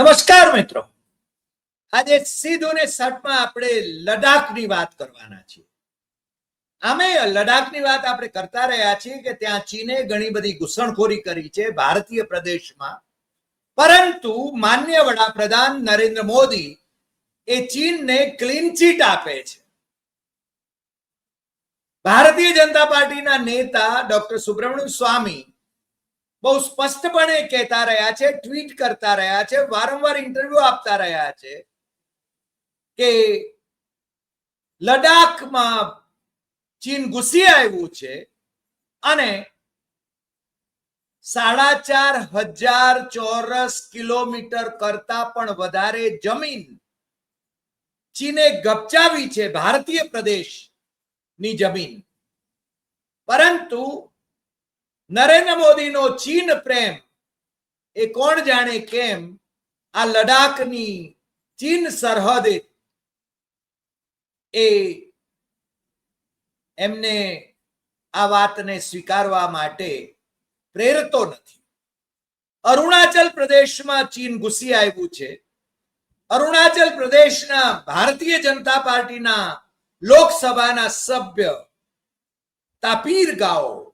નમસ્કાર મિત્રો. આજે સીધું ને સટમાં આપણે લડાખની વાત કરવાના છીએ. આમે લડાખની વાત આપણે કરતા રહ્યા છીએ કે ત્યાં ચીને ઘણી બધી ઘૂસણખોરી કરી છે ભારતીય પ્રદેશમાં. પરંતુ માન્ય વડાપ્રધાન નરેન્દ્ર મોદી એ ચીનને ક્લીન ચીટ આપે છે. ભારતીય જનતા પાર્ટીના નેતા ડોક્ટર સુબ્રમણ્યમ સ્વામી બહુ સ્પષ્ટપણે કહેતા રહ્યા છે ટ્વીટ કરતા રહ્યા છે, વારંવાર ઇન્ટરવ્યુ આપતા રહ્યા છે કે લડાખમાં ચીન ઘૂસી આવ્યું છે અને સાડા ચાર હજાર ચોરસ કિલોમીટર કરતા પણ વધારે જમીન ચીને ગપચાવી છે ભારતીય પ્રદેશની જમીન. પરંતુ નરેન્દ્ર મોદીનો ચીન પ્રેમ એ કોણ જાણે કેમ? આ લડાખની ચીન સરહદે એ એમને આ વાતને સ્વીકારવા માટે પ્રેરતો નથી. અરુણાચલ પ્રદેશમાં ચીન ઘૂસી આવ્યું છે. અરુણાચલ પ્રદેશના ભારતીય જનતા પાર્ટીના લોકસભાના સભ્ય તાપીર ગાઓ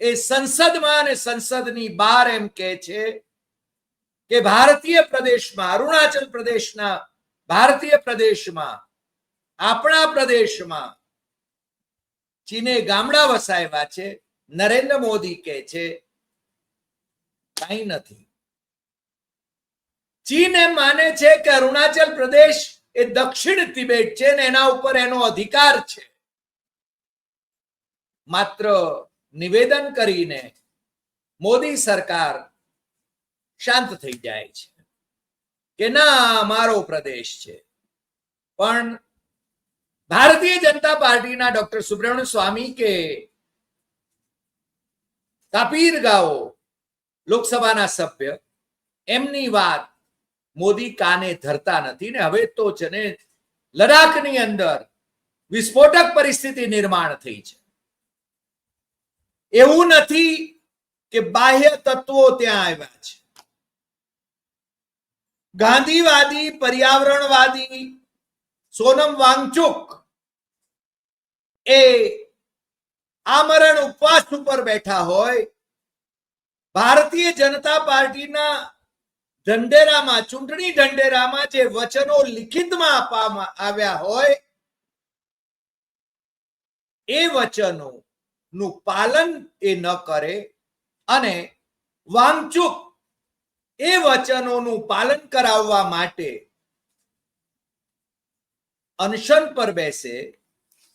એ સંસદમાં અને સંસદની બહાર એમ કહે છે કે ભારતીય પ્રદેશમાં, અરુણાચલ પ્રદેશના ભારતીય પ્રદેશમાં, આપણા પ્રદેશમાં ચીને ગામડા વસાવ્યા છે, નરેન્દ્ર મોદી કહે છે, કઈ નથી. ચીન એમ માને છે કે અરુણાચલ પ્રદેશ એ દક્ષિણ તિબેટ છે ને એના ઉપર એનો અધિકાર છે. માત્ર નિવેદન કરીને મોદી સરકાર શાંત થઈ જાય છે કે ના, મારો પ્રદેશ છે. પણ ભારતીય જનતા પાર્ટીના ડોક્ટર સુબ્રમણ્ય સ્વામી કે તાપીર ગાઓ લોકસભાના સભ્ય, એમની વાત મોદી કાને ધરતા નથી ને હવે તો છે ને લડાખની અંદર વિસ્ફોટક પરિસ્થિતિ નિર્માણ થઈ છે. એવું નથી કે બાહ્ય તત્વો ત્યાં આવ્યા છે. ગાંધીવાદી, પર્યાવરણવાદી, સોનમ વાંગચુક એ આમરણ ઉપવાસ ઉપર બેઠા હોય, ભારતીય જનતા પાર્ટીના ઢંઢેરામાં, ચૂંટણી ઢંઢેરામાં જે વચનો લિખિતમાં આપવામાં આવ્યા હોય, એ વચનો નું પાલન એ ન કરે અને વાંગચુક એ વચનોનું પાલન કરાવવા માટે અનશન પર બેસે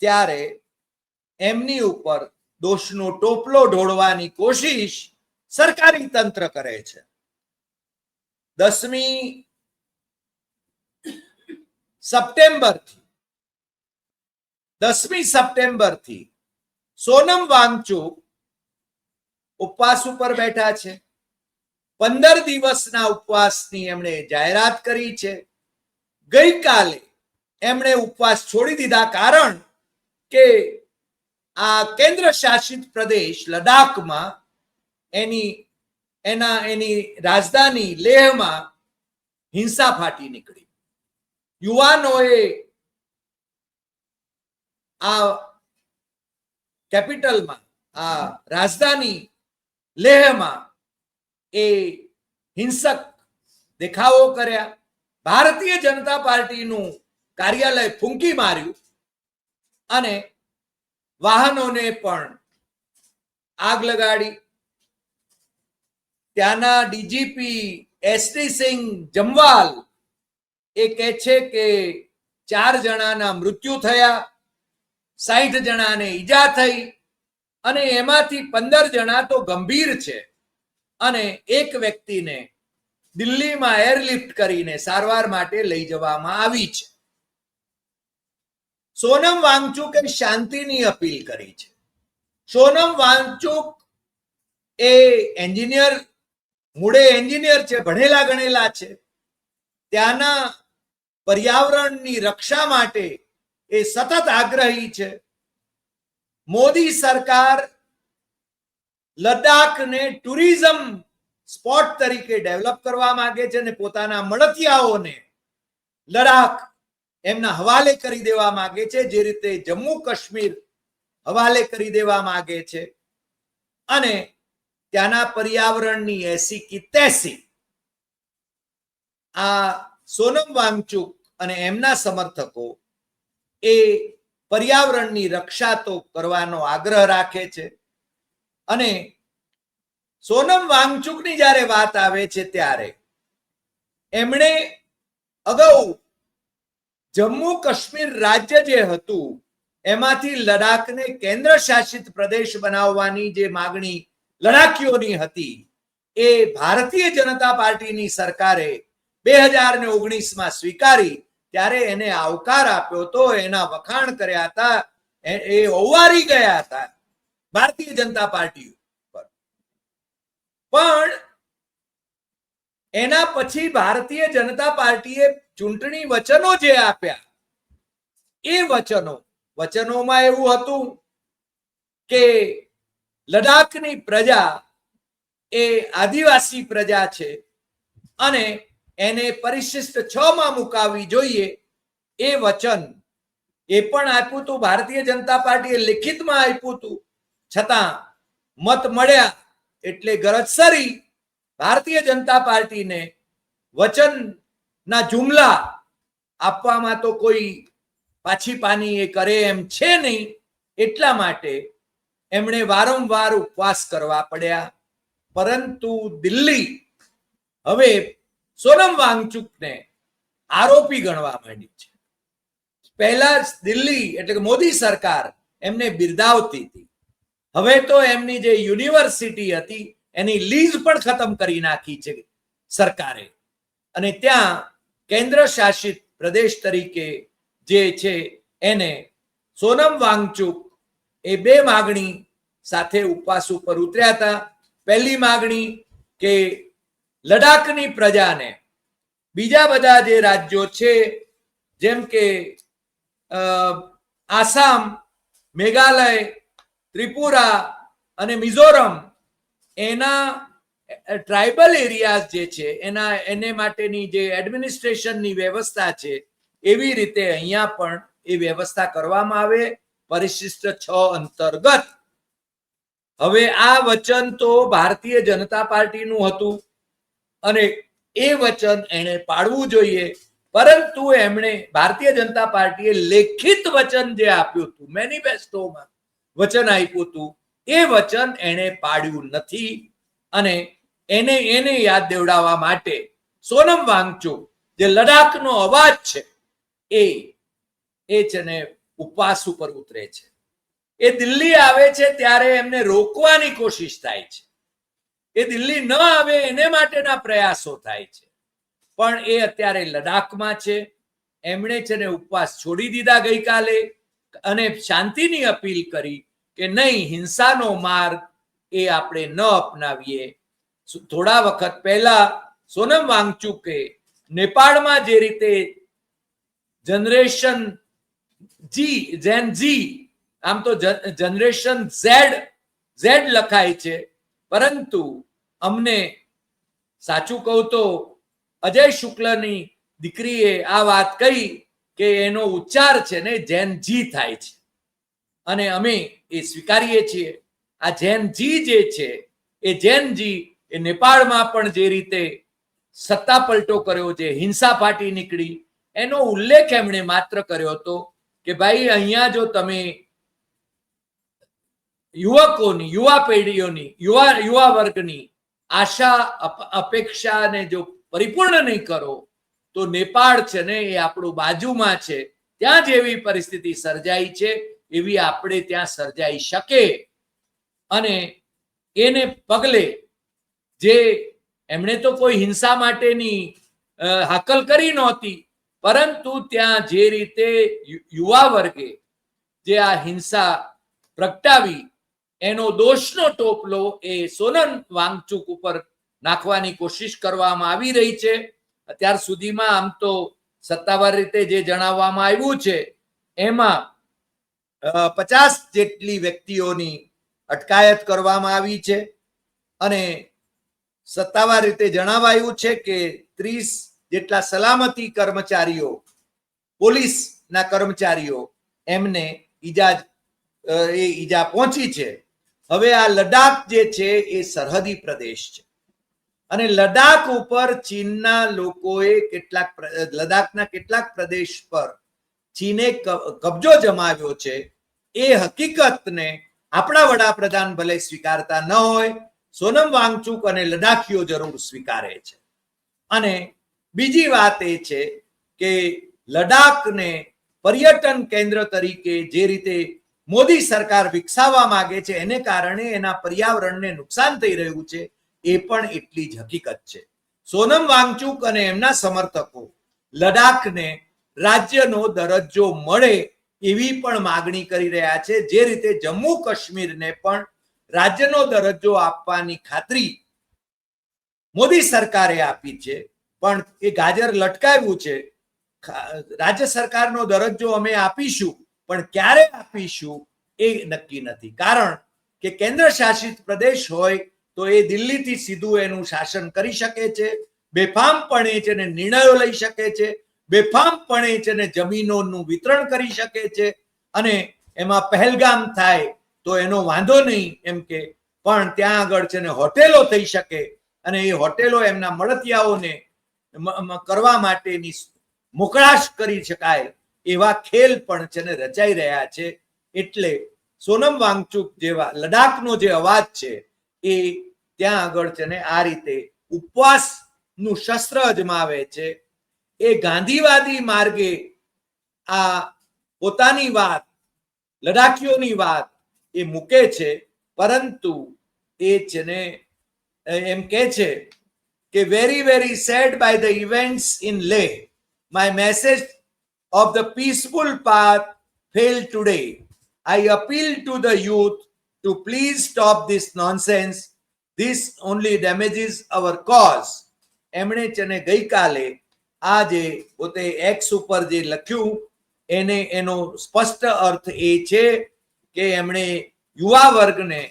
ત્યારે એમની ઉપર દોષનો ટોપલો ઢોળવાની કોશિશ સરકારી તંત્ર કરે છે. દસમી સપ્ટેમ્બરથી દસમી સપ્ટેમ્બરથી સોનમ વાંગચુ ઉપવાસ ઉપર બેઠા છે. પંદર દિવસના ઉપવાસની એમણે જાહેરાત કરી છે. ગઈકાલે એમણે ઉપવાસ છોડી દીધા કારણ કે આ કેન્દ્ર શાસિત પ્રદેશ લડાખમાં એની, એના, એની રાજધાની લેહમાં હિંસા ફાટી નીકળી. યુવાનોએ આ કેપિટલમાં, આ રાજધાની લેહમાં એ હિંસક દેખાવો કર્યા. ભારતીય જનતા પાર્ટીનું કાર્યાલય ફૂંકી માર્યું અને વાહનોને પણ આગ લગાડી. ત્યાંના ડીજીપી એસટી સિંહ જમવાલ એ કહે છે કે ચાર જણાના મૃત્યુ થયા. સાહીઠ જણાને ઈજા થઈ અને એમાંથી પંદર જણા તો ગંભીર છે. અને એક વ્યક્તિને દિલ્હીમાં એરલિફ્ટ કરીને સારવાર માટે લઈ જવામાં આવી છે. સોનમ વાંગચુકે શાંતિની અપીલ કરી છે. સોનમ વાંગચુક એ એન્જિનિયર, મૂળે એન્જિનિયર છે, ભણેલા ગણેલા છે. ત્યાંના પર્યાવરણની રક્ષા માટે એ સતત આગ્રહી છે. મોદી સરકાર લદ્દાખને ટુરિઝમ સ્પોટ તરીકે ડેવલપ કરવા માંગે છે અને પોતાના મળતિયાઓને લડાખ એમના હવાલે કરી દેવા માંગે છે, જે રીતે જમ્મુ કાશ્મીર હવાલે કરી દેવા માંગે છે. અને ત્યાંના પર્યાવરણની એસી કી તેસી આ સોનમ વાંગચુક અને એમના સમર્થકો એ પર્યાવરણની રક્ષા તો કરવાનો આગ્રહ રાખે છે. અને સોનમ વાંગચુકની જ્યારે વાત આવે છે ત્યારે એમણે અગાઉ જમ્મુ કાશ્મીર રાજ્ય જે હતું, એમાંથી લડાખને કેન્દ્ર શાસિત પ્રદેશ બનાવવાની જે માગણી લડાકીઓની હતી, એ ભારતીય જનતા પાર્ટીની સરકારે બે હજાર ને ઓગણીસમાં સ્વીકારી ત્યારે એને આવકાર આપ્યો તો એના વખાણ કર્યા હતા, એ ઓવારી ગયા હતા ભારતીય જનતા પાર્ટી પર. પણ એના પછી ભારતીય જનતા પાર્ટીએ ચૂંટણી વચનો જે આપ્યા, એ વચનો, વચનોમાં એવું હતું કે લડાખની પ્રજા એ આદિવાસી પ્રજા છે અને એને પરિશિષ્ટ છ માં મુકાવવી જોઈએ. એ વચન એ પણ આપ્યું હતું ભારતીય જનતા પાર્ટીએ લિખિતમાં આપ્યું હતું છતાં મત મળ્યા એટલે ગરજસરી ભારતીય જનતા પાર્ટીને વચનના જુમલા આપવામાં તો કોઈ પાછી પાની એ કરે એમ છે નહીં. એટલા માટે એમણે વારંવાર ઉપવાસ કરવા પડ્યા. પરંતુ દિલ્હી હવે સોનમ વાંગચુકને આરોપી ગણવા માંડી છે. પહેલા દિલ્હી એટલે કે મોદી સરકાર એમને બિરદાવતી હતી. હવે તો એમની જે યુનિવર્સિટી હતી, એની લીઝ પણ ખતમ કરી નાખી છે સરકારે. અને ત્યાં કેન્દ્ર શાસિત પ્રદેશ તરીકે જે છે, એને સોનમ વાંગચુક એ બે માગણી સાથે ઉપવાસ ઉપર ઉતર્યા હતા. પહેલી માગણી કે લડાખની પ્રજાને. બીજા બધા જે રાજ્યો છે, જેમ કે આસામ, મેઘાલય, ત્રિપુરા અને મિઝોરમ, એના ટ્રાઇબલ એરિયાઝ જે છે, એના, એને માટેની જે એડમિનિસ્ટ્રેશનની વ્યવસ્થા છે, એવી રીતે અહીંયા પણ એ વ્યવસ્થા કરવામાં આવે, પરિશિષ્ટ છ અંતર્ગત. હવે આ વચન તો ભારતીય જનતા પાર્ટીનું હતું. અને એ વચન એણે પાડવું જોઈએ. પરંતુ એમણે ભારતીય જનતા પાર્ટીએ લેખિત વચન જે આપ્યું હતું, મેનિફેસ્ટોમાં વચન આપ્યું હતું, એ વચન એણે પાડ્યું નથી. અને એને એને યાદ દેવડાવવા માટે સોનમ વાંગચો જે લડાખનો અવાજ છે, એ એ છે ને ઉપવાસ ઉપર ઉતરે છે. એ દિલ્હી આવે છે ત્યારે એમને રોકવાની કોશિશ થાય છે. એ દિલ્હી ન આવે એને માટેના પ્રયાસો થાય છે. પણ એ અત્યારે લડાખમાં છે. એમણે છે ને ઉપવાસ છોડી દીધા ગઈકાલે અને શાંતિની અપીલ કરી કે નહીં, હિંસાનો માર્ગ એ આપણે ન અપનાવીએ. થોડા વખત પહેલા સોનમ વાંગચુકે નેપાળમાં જે રીતે જનરેશન જી, જેન જી, આમ તો જનરેશન ઝેડ ઝેડ લખાય છે પરંતુ અમને સાચું કહું તો અજય શુક્લની દીકરીએ આ વાત કહી કે એનો ઉચ્ચાર છે ને જેન જી થાય છે. અને અમે એ સ્વીકારીએ છીએ. આ જૈન જી જે છે, એ જૈન જી એ નેપાળમાં પણ જે રીતે સત્તા પલટો કર્યો, જે હિંસા ફાટી નીકળી, એનો ઉલ્લેખ એમણે માત્ર કર્યો હતો કે ભાઈ, અહીંયા જો તમે યુવકોની, યુવા પેઢીઓની, યુવા યુવા વર્ગની આશા અપેક્ષાને જો પરિપૂર્ણ નહીં કરો, તો નેપાળ છે ને એ આપણું બાજુમાં છે. ત્યાં જેવી પરિસ્થિતિ સર્જાઈ છે, એવી આપણે ત્યાં સર્જાઈ શકે. અને એને પગલે જે એમણે તો કોઈ હિંસા માટેની હાકલ કરી નહોતી, પરંતુ ત્યાં જે રીતે યુવા વર્ગે જે આ હિંસા પ્રગટાવી એનો દોષનો ટોપલો એ સોલન વાંગચુક ઉપર નાખવાની કોશિશ કરવામાં આવી રહી છે. અત્યાર સુધીમાં આમ તો સત્તાવાર રીતે જે જણાવવામાં આવ્યું છે, એમાં પચાસ જેટલી વ્યક્તિઓની અટકાયત કરવામાં આવી છે અને સત્તાવાર રીતે જણાવાયું છે કે ત્રીસ જેટલા સલામતી કર્મચારીઓ, પોલીસના કર્મચારીઓ એમને ઈજા એ ઈજા પહોંચી છે. હવે આ લડાખ જે છે એ સરહદી પ્રદેશ છે. અને લડાખ ઉપર ચીનના લોકોએ કેટલાક લડાખના કેટલાક પ્રદેશ પર ચીને કબજો જમાવ્યો છે. એ હકીકતને આપણા વડાપ્રધાન ભલે સ્વીકારતા ન હોય, સોનમ વાંગચુક અને લડાખીઓ જરૂર સ્વીકારે છે. અને બીજી વાત એ છે કે લડાખને પર્યટન કેન્દ્ર તરીકે જે રીતે મોદી સરકાર વિકસાવવા માંગે છે, એને કારણે એના પર્યાવરણને નુકસાન થઈ રહ્યું છે, એ પણ એટલી જ હકીકત છે. સોનમ વાંગચુક અને એમના સમર્થકો લડાખને રાજ્યનો દરજ્જો મળે એવી પણ માગણી કરી રહ્યા છે, જે રીતે જમ્મુ કાશ્મીરને પણ રાજ્યનો દરજ્જો આપવાની ખાતરી મોદી સરકારે આપી છે, પણ એ ગાજર લટકાવ્યું છે. રાજ્ય સરકારનો દરજ્જો અમે આપીશું. પણ ક્યારે આપીશું એ નક્કી નથી. કારણ કે કેન્દ્ર શાસિત પ્રદેશ હોય તો એ દિલ્હીથી સીધું એનું શાસન કરી શકે છે, બેફામપણે છે ને નિર્ણયો લઈ શકે છે, બેફામપણે છે ને જમીનોનું વિતરણ કરી શકે છે અને એમાં પહેલગામ થાય તો એનો વાંધો નહીં એમ કે, પણ ત્યાં આગળ છે ને હોટેલો થઈ શકે અને એ હોટેલો એમના મળતિયાઓને કરવા માટેની મોકળાશ કરી શકાય એવા ખેલ પણ છે ને રચાઈ રહ્યા છે. એટલે સોનમ વાંગચુક જેવા લડાખનો જે અવાજ છે, એ ત્યાં આગળ છે ને આ રીતે ઉપવાસનું શસ્ત્ર અજમાવે છે. એ ગાંધીવાદી માર્ગે આ પોતાની વાત, લડાખીઓની વાત એ મૂકે છે, પરંતુ એ છે ને એમ કે છે કે very very sad by the events in Leh my message of the peaceful path failed today. I appeal to the youth to please stop this nonsense. This only damages our cause. એમણે ચને ગઈકાલે આ જે પોતે x ઉપર જે લખ્યું એને એનો સ્પષ્ટ અર્થ એ છે કે એમણે યુવા વર્ગને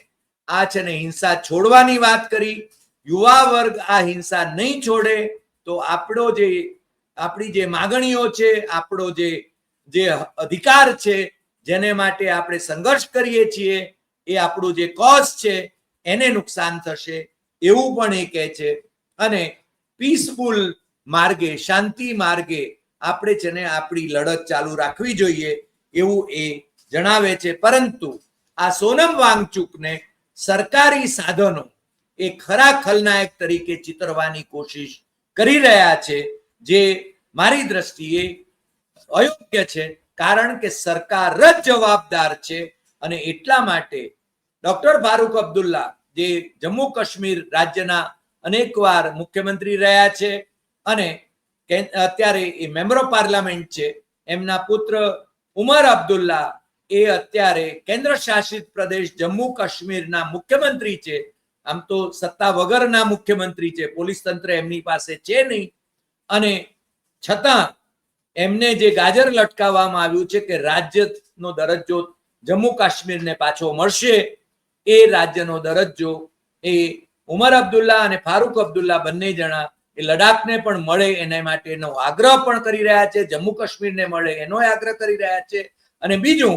આ છે ને હિંસા છોડવાની વાત કરી યુવા વર્ગ આ હિંસા નહીં છોડે તો આપણો જે આપણી જે માગણીઓ છે, આપણો જે જે અધિકાર છે, જેને માટે આપણે સંઘર્ષ કરીએ છીએ, એ આપણું જે કોઝ છે, એને નુકસાન થશે એવું પણ એ કહે છે. અને પીસફુલ માર્ગે, શાંતિ માર્ગે આપણે છે ને આપણી લડત ચાલુ રાખવી જોઈએ એવું એ જણાવે છે. પરંતુ આ સોનમ વાંગચુકને સરકારી સાધનો એ ખરા ખલનાયક તરીકે ચિતરવાની કોશિશ કરી રહ્યા છે. જે મારી દ્રષ્ટિએ અયોગ્ય છે, કારણ કે સરકાર જ જવાબદાર છે અને એટલા માટે ડોક્ટર ફારૂક અબ્દુલ્લા જે જમ્મુ કાશ્મીર રાજ્યના અનેકવાર મુખ્યમંત્રી રહ્યા છે અને અત્યારે એ મેમ્બર ઓફ પાર્લામેન્ટ છે, એમના પુત્ર ઉમર અબ્દુલ્લા એ અત્યારે કેન્દ્ર શાસિત પ્રદેશ જમ્મુ કાશ્મીરના મુખ્યમંત્રી છે. આમ તો સત્તા વગરના મુખ્યમંત્રી છે, પોલીસ તંત્ર એમની પાસે છે નહીં. અને છતાં એમને જે ગાજર લટકાવવામાં આવ્યું છે કે રાજ્યનો દરજ્જો જમ્મુ કાશ્મીરને પાછો મળશે, એ રાજ્યનો દરજ્જો એ ઉમર અબ્દુલ્લા અને ફારૂક અબ્દુલ્લા બંને જણા એ લડાખને પણ મળે એના માટેનો આગ્રહ પણ કરી રહ્યા છે, જમ્મુ કાશ્મીરને મળે એનો આગ્રહ કરી રહ્યા છે. અને બીજું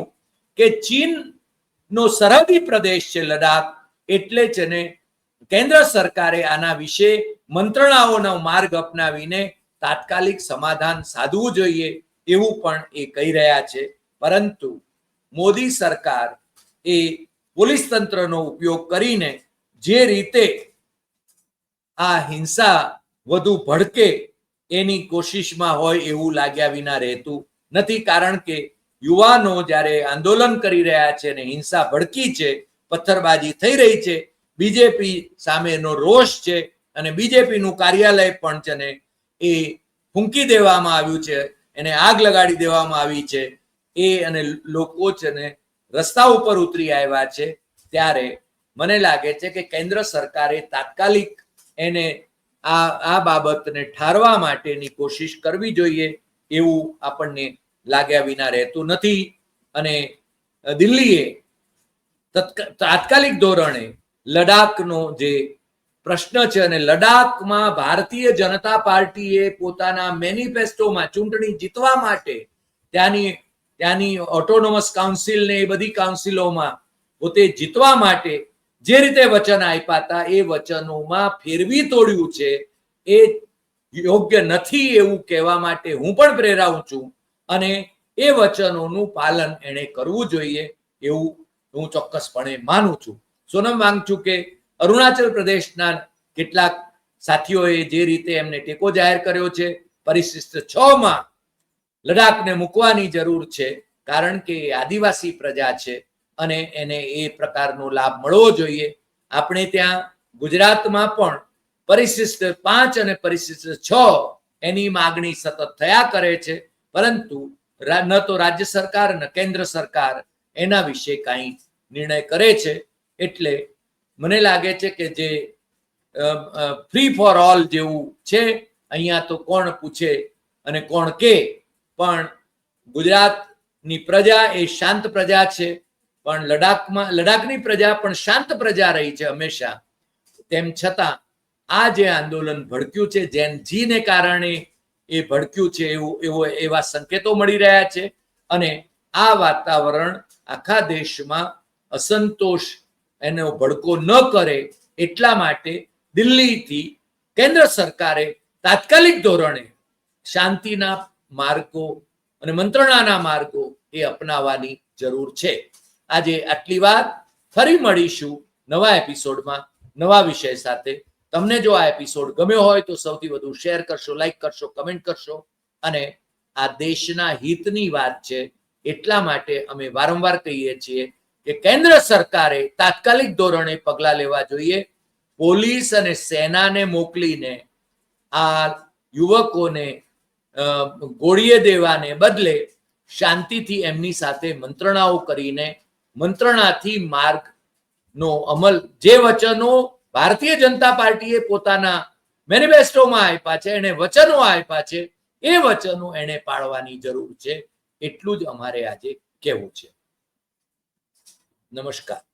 કે ચીન નો સરહદી પ્રદેશ છે લડાખ એટલે જ એને કેન્દ્ર સરકારે આના વિશે મંત્રણાઓનો માર્ગ અપનાવીને તાત્કાલિક સમાધાન સાધવું જોઈએ એવું પણ એ કહી રહ્યા છે. પરંતુ મોદી સરકાર એ પોલીસ તંત્રનો ઉપયોગ કરીને જે રીતે આ હિંસા વધુ ભડકે એની કોશિશમાં હોય એવું લાગ્યા વિના રહેતું નથી. કારણ કે યુવાનો જ્યારે આંદોલન કરી રહ્યા છે અને હિંસા ભડકી છે, પથ્થરબાજી થઈ રહી છે, બીજેપી સામેનો રોષ છે અને બીજેપીનું કાર્યાલય પણ છે એ ફૂંકી દેવામાં આવ્યું છે, એને આગ લગાડી દેવામાં આવી છે, એ અને લોકો છે ને રસ્તા ઉપર ઉતરી આવ્યા છે, ત્યારે મને લાગે છે કે કેન્દ્ર સરકારે તાત્કાલિક એને આ આ બાબતને ઠારવા માટેની કોશિશ કરવી જોઈએ એવું આપણને લાગ્યા વિના રહેતું નથી અને દિલ્હીએ તત્ક- તાત્કાલિક ધોરણે લડાખનો જે પ્રશ્ન છે અને લડાખમાં ભારતીય જનતા પાર્ટીએ પોતાના મેનિફેસ્ટોમાં ચૂંટણી જીતવા માટે ત્યાંની ત્યાંની ઓટોનોમસ કાઉન્સિલ ને એ બધી કાઉન્સિલોમાં પોતે જીતવા માટે જે રીતે વચન આપ્યા હતા, એ વચનોમાં ફેરવી તોડ્યું છે. એ યોગ્ય નથી એવું કહેવા માટે હું પણ પ્રેરાઉં છું અને એ વચનોનું પાલન એણે કરવું જોઈએ એવું હું ચોક્કસપણે માનું છું. સોનમ વાંગચુકે કે અરુણાચલ પ્રદેશના કેટલાક સાથીઓએ જે રીતે એમને ટેકો જાહેર કર્યો છે, પરિશિષ્ટ છ માં લડાખને મૂકવાની જરૂર છે, કારણ કે એ આદિવાસી પ્રજા છે અને એને એ પ્રકારનો લાભ મળવો જોઈએ. આપણે ત્યાં ગુજરાતમાં પણ પરિશિષ્ટ પાંચ અને પરિશિષ્ટ છ એની માગણી સતત થયા કરે છે, પરંતુ ન તો રાજ્ય સરકાર, ન કેન્દ્ર સરકાર એના વિશે કાંઈ નિર્ણય કરે છે, એટલે મને લાગે છે કે જે ફ્રી ફોર ઓલ જેવું છે, અહીંયા તો કોણ પૂછે અને કોણ કે, પણ ગુજરાતની પ્રજા એ શાંત પ્રજા છે, પણ લડાખમાં લડાખની પ્રજા પણ શાંત પ્રજા રહી છે હંમેશા. તેમ છતાં, આ જે આંદોલન ભડક્યું છે જેન જીને કારણે એ ભડક્યું છે, એવું, એવો, એવા સંકેતો મળી રહ્યા છે. અને આ વાતાવરણ આખા દેશમાં અસંતોષ એનો ભડકો ન કરે એટલા માટે દિલ્હીથી કેન્દ્ર સરકારે તાત્કાલિક ધોરણે શાંતિના માર્ગો અને મંત્રણાના માર્ગો એ અપનાવવાની જરૂર છે. આજે આટલી વાત. ફરી મળીશું નવા એપિસોડમાં નવા વિષય સાથે. તમને જો આ એપિસોડ ગમ્યો હોય તો સૌથી વધુ શેર કરશો, લાઈક કરશો, કમેન્ટ કરશો અને આ દેશના હિતની વાત છે એટલા માટે અમે વારંવાર કહીએ છીએ કે કેન્દ્ર સરકારે તાત્કાલિક ધોરણે પગલાં લેવા જોઈએ. પોલીસ અને સેનાને મોકલીને આ યુવકોને ગોળીએ દેવાને બદલે શાંતિથી એમની સાથે મંત્રણાઓ કરીને મંત્રણાથી માર્ગનો અમલ જે વચનો ભારતીય જનતા પાર્ટીએ પોતાના મેનિફેસ્ટોમાં આપ્યા છે એને વચનો આપ્યા છે, એ વચનો એને પાળવાની જરૂર છે, એટલું જ અમારે આજે કહેવું છે. નમસ્કાર.